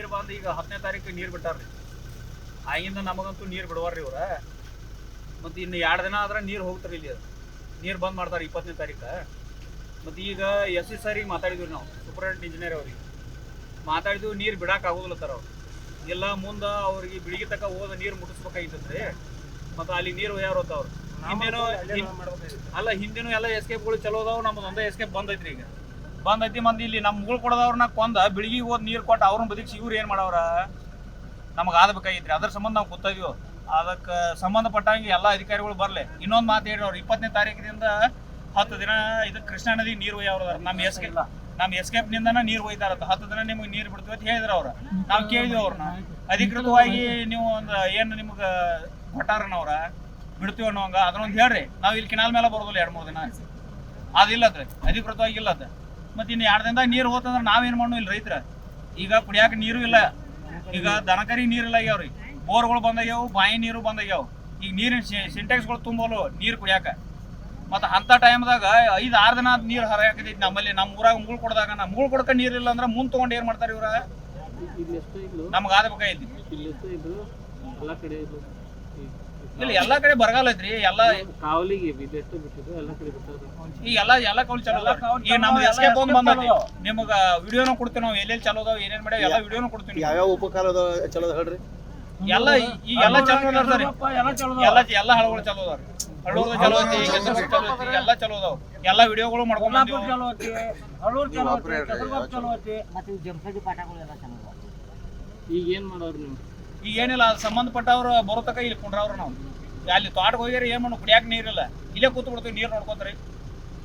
ನೀರು ಬಂದು ಈಗ ಹತ್ತನೇ ತಾರೀಕು ನೀರು ಬಿಟ್ಟಾರ್ರಿ. ಆಗಿಂದ ನಮಗಂತೂ ನೀರು ಬಿಡವಾರ್ರಿ ಇವ್ರ. ಮತ್ತು ಇನ್ನು ಎರಡು ದಿನ ಆದ್ರೆ ನೀರು ಹೋಗ್ತಾರೆ ಇಲ್ಲಿ. ನೀರು ಬಂದ್ ಮಾಡ್ತಾರೆ ಇಪ್ಪತ್ತನೇ ತಾರೀಕು. ಮತ್ತು ಈಗ ಎಸ್ ಎಸ್ ಸರಿಗೆ ಮಾತಾಡಿದ್ವಿ ನಾವು ಸೂಪರಿಂಟೆಂಡೆಂಟ್ ಇಂಜಿನಿಯರ್ ಅವ್ರಿಗೆ. ಮಾತಾಡಿದ್ವಿ ನೀರು ಬಿಡೋಕ್ಕಾಗೋದಿಲ್ಲ ಆಗೋದಿಲ್ಲ ತರ ಅವ್ರು. ಎಲ್ಲ ಮುಂದೆ ಅವ್ರಿಗೆ ಬಿಳಿಗೆ ತಕ ಹೋದ ನೀರು ಮುಟ್ಟಿಸ್ಬೇಕಾಗಿತ್ತಂದ್ರಿ ಮತ್ತು ಅಲ್ಲಿ ನೀರು ಒಯ್ಯಾರ ಅವ್ರು? ಹಿಂದೇನೋ ಅಲ್ಲ ಹಿಂದಿನೂ ಎಲ್ಲ ಎಸ್ಕೇಪ್ಗಳು ಚಲೋ ಅದಾವ ನಮ್ದು ಒಂದೇ ಎಸ್ಕೇಪ್ ಬಂದೈತ್ರಿ ಈಗ. ಬಂದೈತಿ ಮಂದಿ ಇಲ್ಲಿ. ನಮ್ಮ ಮುಗಳು ಕೊಡದವ್ರನ್ನ ಕೊಂದ ಬೆಳಿಗ್ಗೆ ಹೋದ್ ನೀರು ಕೊಟ್ಟು ಅವ್ರನ್ನ ಬದುಕಿಸಿ ಇವ್ರು ಏನು ಮಾಡವ್ರ? ನಮಗೆ ಆದಬೇಕಾಗಿತ್ರಿ ಅದ್ರ ಸಂಬಂಧ ನಾವು ಗೊತ್ತಾಗಿವು ಅದಕ್ಕೆ ಸಂಬಂಧಪಟ್ಟಂಗೆ ಎಲ್ಲ ಅಧಿಕಾರಿಗಳು ಬರಲಿ. ಇನ್ನೊಂದು ಮಾತು ಹೇಳಿ ಅವ್ರು. ಇಪ್ಪತ್ತನೇ ತಾರೀಕಿನಿಂದ ಹತ್ತು ದಿನ ಇದು ಕೃಷ್ಣಾ ನದಿ ನೀರು ಒಯ್ಯವ್ರ ನಮ್ಮ ಎಸ್ಕೇಪ್ ನಮ್ಮ ಎಸ್ಕೇಪ್ ನಿಂದನೇ ನೀರು ಒಯ್ತಾರ ಹತ್ತು ದಿನ ನಿಮಗೆ ನೀರು ಬಿಡ್ತೀವಿ ಅಂತ ಹೇಳಿದ್ರು ಅವ್ರ. ನಾವು ಕೇಳಿದ್ವಿ ಅವ್ರನ್ನ ಅಧಿಕೃತವಾಗಿ ನೀವು ಒಂದು ಏನು ನಿಮ್ಗೆ ಕೊಟ್ಟಾರನ ಅವ್ರ? ಬಿಡ್ತೀವಿ ಅನ್ನೋಂಗ. ಅದನ್ನೊಂದು ಹೇಳ್ರಿ. ನಾವು ಇಲ್ಲಿ ಕಿನಾಲ್ ಮೇಲೆ ಬರೋದಿಲ್ಲ ಎರಡು ಮೂರು ದಿನ. ಅದಿಲ್ಲದ್ರಿ. ಅಧಿಕೃತವಾಗಿ ಇಲ್ಲದ ಮತ್ತೆ ಇನ್ನು ಎರಡು ದಿನದಾಗ ನೀರು ಹೋತಂದ್ರೆ ನಾವೇನು ಮಾಡೋ ಇಲ್ಲಿ ರೈತರ. ಈಗ ಕುಡಿಯಾಕ ನೀರು ಇಲ್ಲ. ಈಗ ದನಕರಿ ನೀರಿಲ್ಲ ಆಗ್ಯಾವ್ರಿ. ಬೋರ್ಗಳು ಬಂದಾಗ್ಯಾವು ಬಾಯಿ ನೀರು ಬಂದಾಗ್ಯಾವು ಈಗ ನೀರಿನ ಸಿಂಟೆಕ್ಸ್ಗಳು ತುಂಬಲು ನೀರು ಕುಡಿಯಾಕ. ಮತ್ತು ಅಂಥ ಟೈಮ್ದಾಗ ಐದು ಆರು ದಿನ ನೀರು ಹರಿಯಾಕತೈತಿ ನಮ್ಮಲ್ಲಿ. ನಮ್ಮ ಊರಾಗ ಮುಗುಳು ಕೊಡ್ದಾಗ ನಮ್ಮ ಮುಗುಳು ಕೊಡಕ ನೀರಿಲ್ಲ ಅಂದ್ರೆ ಮುಂದೆ ತೊಗೊಂಡು ಏನು ಮಾಡ್ತಾರೆ ಇವ್ರ? ಇಲ್ಲಿ ನಮ್ಗೆ ಆದಬೇಕಾಗೈತಿ ಇಲ್ಲಿ ಎಲ್ಲಾ ಎಲ್ಲ ಇಲ್ಲಿ ಎಲ್ಲ ಕಡೆ ಬರಗಾಲ ಐತ್ರಿ ಎಲ್ಲಾ ಕಾವಲಿಗೆ ಇಲ್ಲಿ ಎಷ್ಟು ಬಿಟ್ಟಿದ್ರು ಎಲ್ಲ ಕಡೆ ಬಿಟ್ಟರು ಈಗ ಎಲ್ಲ ಎಲ್ಲ ಕೌಲ್ ಚಲೋ. ಈಗ ನಮ್ದು ಎಸ್ಕೇಪ್ ಒಂದು ಬಂದದ ನಿಮಗ ವಿಡಿಯೋನು ಕೊಡ್ತೀವಿ ನಾವು ಎಲ್ಲೆಲ್ಲಿ ಚಲೋ ಅದಾವ ಏನೇನ್ ಮಾಡ್ಯಾವ ಎಲ್ಲಾ ವಿಡಿಯೋನು ಕೊಡ್ತೀವಿ ಯಾವ್ಯಾವ ಉಪಕಾರ ಅದಾವ ಚಲೋ ಹೇಳ್ರಿ. ಎಲ್ಲ ಈಗ ಎಲ್ಲ ಚಲೋ ಅದಾವ ಸರ್ ಎಲ್ಲ ಎಲ್ಲ ಹಳಗಳು ಚಲೋ ಅದಾವ. ಹಳ್ಳೂರ್ದು ಚಲೋ ಐತಿ ಚಲೋ ಐತಿ ಎಲ್ಲ ಚಲೋ ಅದಾವ. ಎಲ್ಲಾ ವಿಡಿಯೋಗಳು ಮಾಡ್ಕೊಂಡ್ ಬಂದೀವಿ ಮತ್ತೆ ಜಂಪಡಿ ಪಾಠಗಳೆಲ್ಲ ಚೆನ್ನಾಗಿ ಈಗ ಏನ್ ಮಾಡೋರು ನೀವು? ಈಗ ಏನಿಲ್ಲ ಅದು ಸಂಬಂಧಪಟ್ಟವ್ರು ಬರೋ ತಕ ಇಲ್ಲಿ ಕುಂಡ್ರವ್ರು ನಾವು. ಅಲ್ಲಿ ತೋಟಕ್ಕೆ ಹೋಗ್ಯಾರ, ಏನು ಮಾಡು ಕುಡಿಯಾಕ ನೀರಿಲ್ಲ. ಇಲ್ಲೇ ಕೂತ್ಬಿಡ್ತೀವಿ, ನೀರು ನೋಡ್ಕೊತಾರಿ.